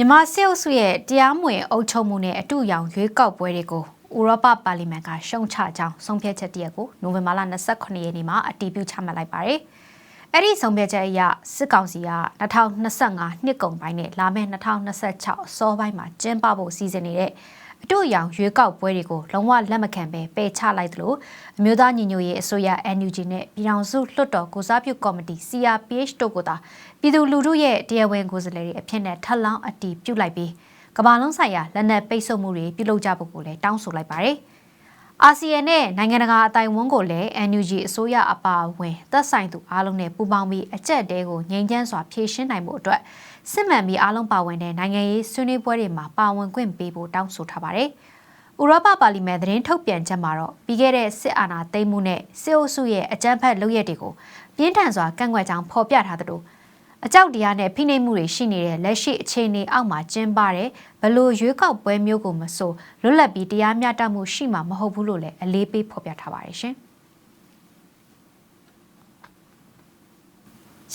မြန်မာစစ်အုပ်စုရဲ့တရားမဝင်အုပ်ချုပ်မှုနဲ့အတူရောင်ရွေးကောက်ပွဲတွေကိုဥရောပပါလီမန်ကရှုံချကြောင်းဆုံးဖြတ်ချက်တရက်ကိုနိုဝင်ဘာလ29ရက်နေ့မှာအတည်ပြုချမှတ်လိုက်ပါတယ်။အဲ့ဒီဆုံးဖြတ်ချက်အရစစ်ကောင်စီက2025နှစ်ကုန်ပိုင်းနဲ့လာမယ့်2026အစောပိုင်းမှာကျင်းပဖို့စီစဉ်နေတဲ့ အတူရောင်ရွေးကောက်ပွဲတွေကိုလုံးဝလက်မခံပဲပယ်ချလိုက်သလိုအမျိုးသားညီညွတ်ရေးအစိုးရ NUG နဲ့ပြည်ထောင်စုလွှတ်တော်ကိုစားပြုကော်မတီ CRPH တို့ကသာပြည်သူလူထုရဲ့တရားဝင်ကိုယ်စားလှယ်တွေအဖြစ်နဲ့ထပ်လောင်းအတည်ပြုလိုက်ပြီးကမ္ဘာလုံးဆိုင်ရာလက်နက်ပိတ်ဆို့မှုတွေပြုလုပ်ကြဖို့ကိုလည်းတောင်းဆိုလိုက်ပါတယ်။အာဆီယံနဲ့နိုင်ငံတကာအတိုင်းအဝန်ကိုလည်း NUG အစိုးရအပါအဝင်သက်ဆိုင်သူအားလုံးနဲ့ပူးပေါင်းပြီးအကြက်တဲကိုငြိမ်းချမ်းစွာဖြေရှင်းနိုင်မှုအတွက် စစ်မှန်ပြီးအားလုံးပါဝင်တဲ့နိုင်ငံရေးဆွေးနွေးပွဲတွေမှာပါဝင်ခွင့်ပေးဖို့တောင်းဆိုထားပါတယ်။ဥရောပပါလီမန်သတင်းထုတ်ပြန်ချက်မှာတော့ပြီးခဲ့တဲ့စစ်အာဏာသိမ်းမှုနဲ့စစ်အုပ်စုရဲ့အကြမ်းဖက်လုပ်ရက်တွေကိုပြင်းထန်စွာကန့်ကွက်ကြောင်းဖော်ပြထားသလိုအကြောက်တရားနဲ့ဖိနှိပ်မှုတွေရှိနေတဲ့လက်ရှိအခြေအနေအောက်မှာကျင်းပတဲ့ဘလို့ရွေးကောက်ပွဲမျိုးကိုမဆိုလွတ်လပ်ပြီးတရားမျှတမှုရှိမှာမဟုတ်ဘူးလို့လည်းအလေးပေးဖော်ပြထားပါတယ်ရှင်။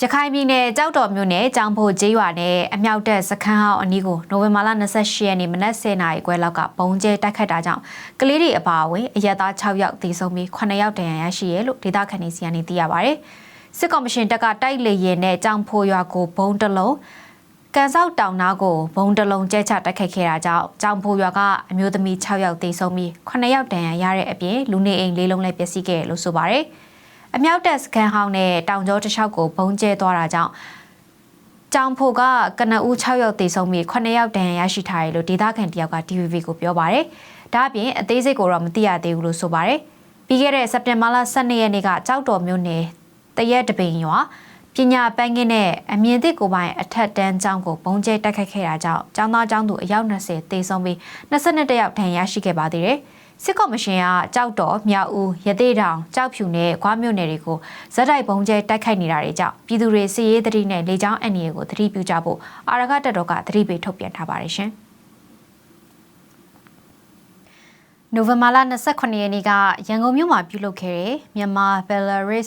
ရခိုင်ပြည်နယ်ကြောက်တော်မြို့နယ်ကြောင်ဖို့ကျေးရွာနဲ့အမြောက်တက်စခန်းဟောင်းအနီးကိုနိုဝင်ဘာလ28ရက်နေ့မနက်10:00နာရီခွဲလောက်ကဘုံကျဲတိုက်ခတ်တာကြောင့်ကလေးတွေအပါအဝင်အရက်သား6ယောက်သေဆုံးပြီး9ယောက်ဒဏ်ရာရရှိရလို့ဒေသခံတွေစီကနေသိရပါဗျ။စစ်ကော်မရှင်တပ်ကတိုက်လေရင်နဲ့ကြောင်ဖို့ရွာကိုဘုံတလုံးကန်ဆောက်တောင်နာကိုဘုံတလုံးကျဲချတိုက်ခိုက်ခဲ့တာကြောင့်ကြောင်ဖို့ရွာကအမျိုးသမီး6ယောက်သေဆုံးပြီး9ယောက်ဒဏ်ရာရတဲ့အပြင်လူနေအိမ်၄လုံးလည်းပျက်စီးခဲ့လို့ဆိုပါတယ်။ အမြောက်တက်စကန်ဟောင်းနဲ့တောင်ကျောတစ်လျှောက်ကိုဘုံကျဲသွားတာကြောင့်ကြောင်ဖိုကကနဦး6ယောက်သေဆုံးပြီး9ယောက်ဒဏ်ရာရရှိထားတယ်လို့ဒေသခံတယောက်က DVB ကိုပြောပါတယ်။ဒါ့အပြင်အသေးစိတ်ကိုတော့မသိရသေးဘူးလို့ဆိုပါတယ်။ပြီးခဲ့တဲ့စက်တင်ဘာလ12ရက်နေ့ကကြောက်တော်မြို့နယ်တရက်တပင်ရွာပညာပန်းကင်းနဲ့အမြင့်သစ်ကိုပိုင်အထက်တန်းကျောင်းကိုဘုံကျဲတိုက်ခတ်ခဲ့တာကြောင့်ကျောင်းသားကျောင်းသူအယောက်20သေဆုံးပြီး22ယောက်ဒဏ်ရာရှိခဲ့ပါသေးတယ်။ စစ်ကော်မရှင်ကကြောက်တော်မြောက်ဦးရသေးတောင်ကြောက်ဖြူနဲ့ခွားမြို့နယ်တွေကိုဇက်တိုက်ပုံကျဲတိုက်ခိုက်နေတာတွေကြောင့်ပြည်သူတွေစီရေးသတိနဲ့လေကြောင်းအန်ရီကိုသတိပြုကြဖို့အာရကတပ်တော်ကသတိပေးထုတ်ပြန်ထားပါတယ်ရှင်နိုဝင်ဘာလ29ရက်နေ့ကရန်ကုန်မြို့မှာပြုလုပ်ခဲ့တဲ့မြန်မာဘယ်လာရု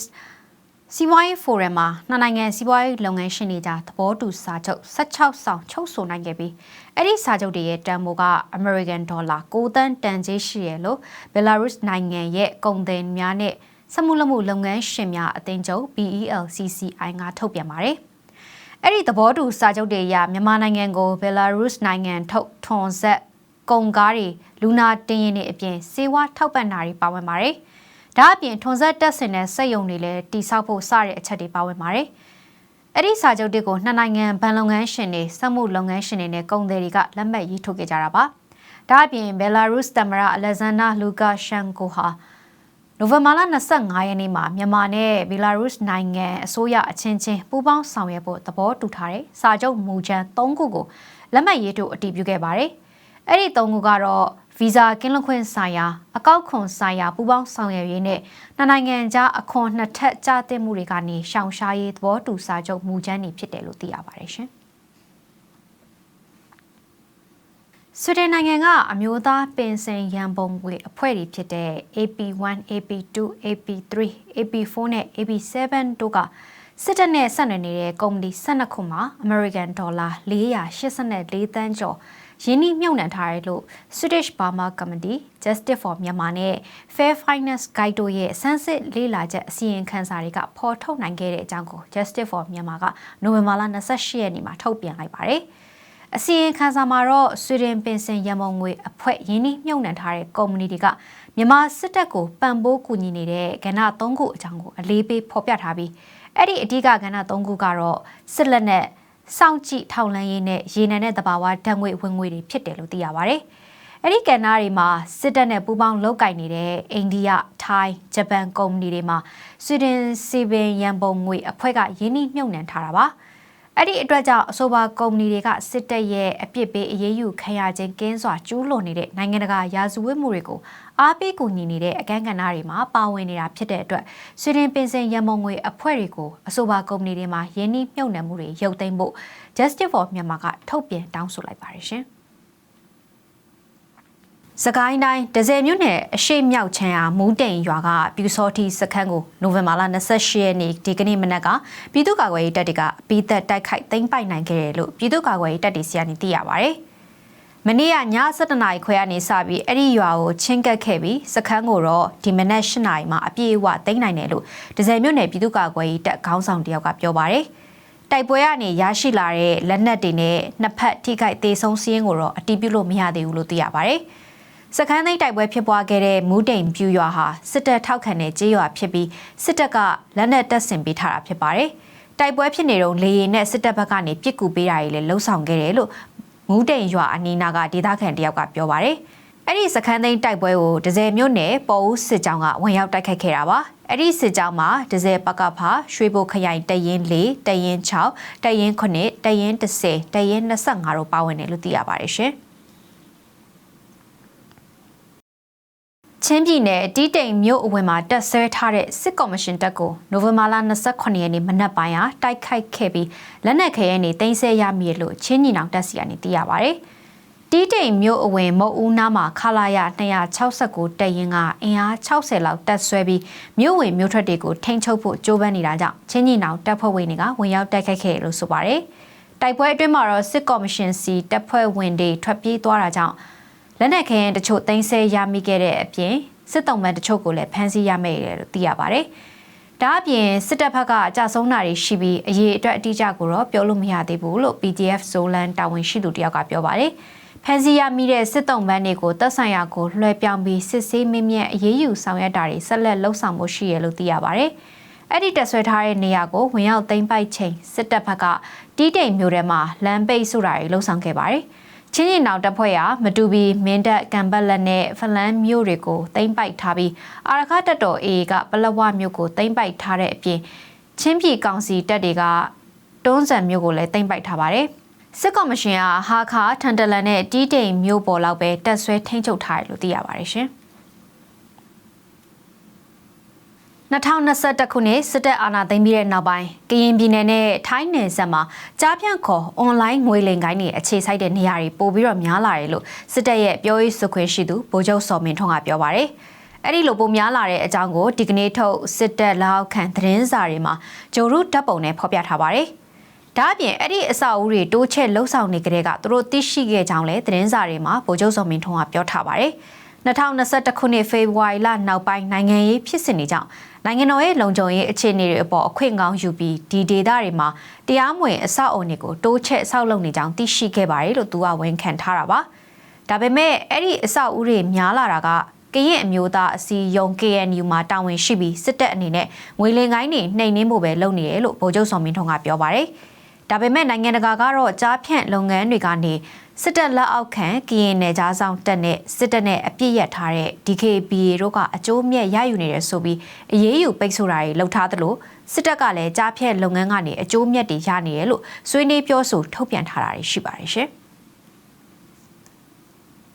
စ်စီးပွားရေးဖိုရမ်မှာနှစ်နိုင်ငံစီးပွားရေးလုပ်ငန်းရှင်တွေကြားသဘောတူစာချုပ်16ဆောင်ချုပ်ဆိုနိုင်ခဲ့ပြီးအဲ့ဒီစာချုပ်တွေရဲ့တန်ဖိုးက American Dollar 6သန်းတန်ကြေးရှိရလို့ Belarus နိုင်ငံရဲ့ကုန်သည်များနဲ့စက်မှုလက်မှုလုပ်ငန်းရှင်များအသင်းချုပ် BELCCI ကထုတ်ပြန်ပါတယ်။အဲ့ဒီသဘောတူစာချုပ်တွေအရမြန်မာနိုင်ငံကို Belarus နိုင်ငံထုတ်ထွန်ဆက်ကုန်ကားတွေလူနာတင်ရင်တွေအပြင်စေဝါထောက်ပံ့တာတွေပါဝင်ပါတယ်။ ဒါအပြင်ထွန်ဆက်တက်ဆင်တဲ့စက်ယုံတွေလည်းတိစောက်ဖို့စတဲ့အချက်တွေပါဝင်ပါတယ်။အဲ့ဒီစာချုပ်တွေကိုနှစ်နိုင်ငံဗန်လုပ်ငန်းရှင်တွေစက်မှုလုပ်ငန်းရှင်တွေနဲ့ကုန်သည်တွေကလက်မှတ်ရေးထိုးခဲ့ကြတာပါ။ဒါအပြင်ဘယ်လာရုစ်သမ္မတအလက်ဇန်နာလူကာရှန်ကိုဟာနိုဝင်ဘာလ25ရက်နေ့မှာမြန်မာနဲ့ဘီလာရုစ်နိုင်ငံအစိုးရအချင်းချင်းပူးပေါင်းဆောင်ရွက်ဖို့သဘောတူထားတဲ့စာချုပ်မူကြမ်း၃ခုကိုလက်မှတ်ရေးထိုးအတည်ပြုခဲ့ပါတယ်။အဲ့ဒီ၃ခုကတော့ ဗီဇာကင်းလွတ်ခွင့်ဆိုင်ရာအကောက်ခွန်ဆိုင်ရာပူးပေါင်းဆောင်ရွက်ရေးနဲ့နှစ်နိုင်ငံကြားအခွန်နှစ်ထပ်ကြားသိမှုတွေကနေရှောင်ရှားရေးသဘောတူစာချုပ်မူကြမ်းတွေဖြစ်တယ်လို့သိရပါတယ်ရှင်။ဆွေဒင်နိုင်ငံကအမျိုးသားပင်စင်ရန်ပုံငွေအဖွဲ့တွေဖြစ်တဲ့ AP1, AP2, AP3, AP4 နဲ့ AP7 တို့ကစစ်တပ်နဲ့ဆက်နွယ်နေတဲ့ကုမ္ပဏီ12ခုမှာ American Dollar 484သန်းကျော် ရင်းနှီးမြှုပ်နှံထားတယ်လို့ Swedish Burma Committee Justice for Myanmar နဲ့ Fair Finance Guide တို့ရဲ့စမ်းစစ်လေ့လာချက်အစီရင်ခံစာတွေကဖော်ထုတ်နိုင်ခဲ့တဲ့အကြောင်းကို Justice for Myanmar ကနိုဝင်ဘာလ28ရက်နေ့မှာထုတ်ပြန်လိုက်ပါတယ်။အစီရင်ခံစာမှာတော့ဆွေဒင်ပင်စင်ရမုံငွေအဖွဲ့ရင်းနှီးမြှုပ်နှံထားတဲ့ကုမ္ပဏီတွေကမြန်မာစစ်တပ်ကိုပံ့ပိုးကူညီနေတဲ့ကဏ္ဍ၃ခုအကြောင်းကိုအလေးပေးဖော်ပြထားပြီးအဲ့ဒီအဓိကကဏ္ဍ၃ခုကတော့စစ်လက်နက် စောင့်ကြည့်ထောက်လှမ်းရေးနဲ့ရေနံနဲ့တဘာဝဓာတ်ငွေဝင်ငွေတွေဖြစ်တယ်လို့သိရပါဗျ။အဲ့ဒီကဏ္ဍတွေမှာစစ်တပ်နဲ့ပူးပေါင်းလုပ်ကင်နေတဲ့အိန္ဒိယ၊ထိုင်း၊ဂျပန်ကုမ္ပဏီတွေမှာဆွီဒင်စီပင်ရန်ပုံငွေအဖွဲ့ကယင်းနှိမ့်မြုပ်နှံထားတာပါ။ အဲ့ဒီအတွက်ကြောင့်အဆိုပါကုမ္ပဏီတွေကစစ်တပ်ရဲ့အပြစ်ပေးအရေးယူခံရခြင်းကင်းစွာကျူးလွန်နေတဲ့နိုင်ငံတကာရာဇဝတ်မှုတွေကိုအားပေးကူညီနေတဲ့အခန်းကဏ္ဍတွေမှာပါဝင်နေတာဖြစ်တဲ့အတွက်ဆွေဒင်ပင်စင်ရမုံငွေအဖွဲ့တွေကိုအဆိုပါကုမ္ပဏီတွေမှာယင်းနှိမ့်မြုပ်နှံမှုတွေရုပ်သိမ်းဖို့ Justice for Myanmar ကထုတ်ပြန်တောင်းဆိုလိုက်ပါတယ်ရှင်။ စကိုင်းတိုင်းဒဇယ်မြို့နယ်အရှိမြောက်ချမ်းအားမူးတိန်ရွာကပြူစောတိစခန်းကိုနိုဝင်ဘာလ28ရက်နေ့ဒီကနေ့မနက်ကပြည်သူ့ကာကွယ်ရေးတပ်တွေကပြီးသက်တိုက်ခိုက်သိမ်းပိုက်နိုင်ခဲ့တယ်လို့ပြည်သူ့ကာကွယ်ရေးတပ်တွေစီကနေသိရပါဗျ။မနေ့ကည7:00နာရီခွဲကနေစပြီးအဲ့ဒီရွာကိုချင်းကပ်ခဲ့ပြီးစခန်းကိုတော့ဒီမနက်8:00နာရီမှာအပြည့်အဝသိမ်းနိုင်တယ်လို့ဒဇယ်မြို့နယ်ပြည်သူ့ကာကွယ်ရေးတပ်ခေါင်းဆောင်တယောက်ကပြောပါတယ်။တိုက်ပွဲကနေရရှိလာတဲ့လက်နက်တွေနဲ့နှစ်ဖက်ထိခိုက်သေးဆုံးစည်းရင်းကိုတော့အတီးပြုလို့မရသေးဘူးလို့သိရပါဗျ။ စခန်းသိမ်းတိုက်ပွဲဖြစ်ပွားခဲ့တဲ့မူးတိမ်ပြူရွာဟာစစ်တပ်ထောက်ခံတဲ့ကြေးရွာဖြစ်ပြီးစစ်တပ်ကလက်နက်တပ်ဆင်ပေးထားတာဖြစ်ပါတယ်။တိုက်ပွဲဖြစ်နေတော့လေရင်နဲ့စစ်တပ်ဘက်ကနေပစ်ကူပေးတာတွေလည်းလှုံ့ဆော်ခဲ့တယ်လို့မူးတိမ်ရွာအနီးနာကဒေသခံတယောက်ကပြောပါတယ်။အဲ့ဒီစခန်းသိမ်းတိုက်ပွဲကိုဒဇယ်မြို့နယ်ပေါ်ဦးစစ်ကြောင်းကဝင်ရောက်တိုက်ခိုက်ခဲ့တာပါ။အဲ့ဒီစစ်ကြောင်းမှာဒဇယ်ပကဖာရွှေဘိုခရိုင်တရင်၄တရင်6တရင်9တရင်10တရင်25တို့ပါဝင်တယ်လို့သိရပါတယ်ရှင်။ ချင်းပြည်နယ်တီးတိမ်မြို့အဝင်မှာတက်ဆွဲထားတဲ့စစ်ကော်မရှင်တပ်ကိုနိုဝင်ဘာလ28ရက်နေ့မနက်ပိုင်းဟာတိုက်ခိုက်ခဲ့ပြီးလက်နက်ခဲယမ်းတွေတင်ဆက်ရမိလို့ချင်းညီနောင်တပ်စီကနေသိရပါဗျ။တီးတိမ်မြို့အဝင်မုတ်ဦးနားမှာခလာရ269တပ်ရင်းကအင်အား60လောက်တက်ဆွဲပြီးမြို့ဝင်မြို့ထွက်တွေကိုထိန်းချုပ်ဖို့ကြိုးပမ်းနေတာကြောင့်ချင်းညီနောင်တပ်ဖွဲ့ဝင်တွေကဝင်ရောက်တိုက်ခိုက်ခဲ့လို့ဆိုပါတယ်။တိုက်ပွဲအတွင်းမှာတော့စစ်ကော်မရှင်စီတပ်ဖွဲ့ဝင်တွေထွက်ပြေးသွားတာကြောင့် လက်နက်ခဲယမ်းတချို့တင်ဆက်ရမိခဲ့တဲ့အပြင်စစ်တုံးပန်းတချို့ကိုလည်းဖမ်းဆီးရမိတယ်လို့သိရပါတယ်။ဒါအပြင်စစ်တပ်ဘက်ကကြာဆုံးတာတွေရှိပြီးအရေးအတွက်အတိအကျကိုတော့ပြောလို့မရသေးဘူးလို့ PDF ဇိုလန်တာဝန်ရှိသူတယောက်ကပြောပါတယ်။ဖမ်းဆီးရမိတဲ့စစ်တုံးပန်းတွေကိုတပ်ဆိုင်ရာကိုလွှဲပြောင်းပြီးစစ်ဆေးမင်းမြတ်အရေးယူဆောင်ရွက်တာတွေဆက်လက်လှုပ်ဆောင်မှုရှိရလို့သိရပါတယ်။အဲ့ဒီတက်ဆွဲထားတဲ့နေရာကိုဝင်ရောက်သိမ်းပိုက်ချိန်စစ်တပ်ဘက်ကတီးတိမ်မျိုးထဲမှာလမ်းပိတ်ဆိုတာတွေလှုပ်ဆောင်ခဲ့ပါတယ်။ ချင်းရင်နောက်တပ်ဖွဲ့ဟာမတူဘီမင်းတပ်ကံပတ်လက်နဲ့ဖလန်းမြို့တွေကိုတိမ့်ပိုက်ထားပြီးအာရခတပ်တော် AA ကပလက်ဝမြို့ကိုတိမ့်ပိုက်ထားတဲ့အပြင်ချင်းပြည်ကောင်စီတပ်တွေကတွန်းဆန်မြို့ကိုလည်းတိမ့်ပိုက်ထားပါတယ်စစ်ကော်မရှင်ကဟာခါထန်တလန်နဲ့တီးတိမ်မြို့ပေါ်လောက်ပဲတက်ဆွဲထိန်းချုပ်ထားတယ်လို့သိရပါတယ်ရှင် 2021ခုနှစ်စစ်တပ်အာဏာသိမ်းပြီးတဲ့နောက်ပိုင်းကရင်ပြည်နယ်နဲ့ထိုင်းနယ်စပ်မှာကြားဖြန့်ခေါ်အွန်လိုင်းငွေလိမ်ကိုင်းတွေအခြေစိုက်တဲ့နေရာတွေပို့ပြီးတော့များလာတယ်လို့စစ်တပ်ရဲ့ပြောရေးဆိုခွင့်ရှိသူဗိုလ်ချုပ်စော်မင်းထွန်းကပြောပါရယ်အဲ့ဒီလိုပုံများလာတဲ့အကြောင်းကိုဒီကနေ့ထုတ်စစ်တပ်လက်အောက်ခံသတင်းစာတွေမှာဂျိုရုဓာတ်ပုံနဲ့ဖော်ပြထားပါတယ်။ဒါအပြင်အဲ့ဒီအဆောက်အဦတွေတိုးချဲ့လှုပ်ဆောင်နေကြတဲ့ကသူတို့သိရှိခဲ့ကြောင်းလည်းသတင်းစာတွေမှာဗိုလ်ချုပ်စော်မင်းထွန်းကပြောထားပါတယ်။ 2021ခုနှစ်ဖေဖော်ဝါရီလနောက်ပိုင်းနိုင်ငံရေးဖြစ်စဉ်တွေကြောင့်နိုင်ငံတော်ရဲ့လုံခြုံရေးအခြေအနေတွေအပေါ်အခွင့်ကောင်းယူပြီးဒီဒေသတွေမှာတရားမဝင်အဆောက်အုံတွေကိုတိုးချဲ့ဆောက်လုပ်နေကြောင်းသိရှိခဲ့ပါတယ်လို့သူကဝန်ခံထားတာပါ။ဒါပေမဲ့အဲ့ဒီအဆောက်အဦတွေများလာတာကကရင်အမျိုးသားအစည်းအရုံး KNU မှာတာဝန်ရှိပြီးစစ်တပ်အနေနဲ့ငွေလင်ကိုင်းတွေနှိမ်နင်းဖို့ပဲလုပ်နေတယ်လို့ဗိုလ်ချုပ်စော်မင်းထွန်းကပြောပါတယ်။ ဒါပေမဲ့နိုင်ငံတကာကတော့ကြားဖြန့်လုပ်ငန်းတွေကနေစစ်တပ်လက်အောက်ခံကရင်နယ်ကြားဆောင်တပ်နဲ့စစ်တပ်နဲ့အပြစ်ရထားတဲ့ DKBA တို့ကအကျိုးမြတ်ရယူနေတယ်ဆိုပြီးအရေးယူပိတ်ဆို့တာတွေလှုပ်ထားသလိုစစ်တပ်ကလည်းကြားဖြတ်လုပ်ငန်းကနေအကျိုးမြတ်တွေရနေတယ်လို့ဆွေးနွေးပြောဆိုထုတ်ပြန်ထားတာရှိပါတယ်ရှင်။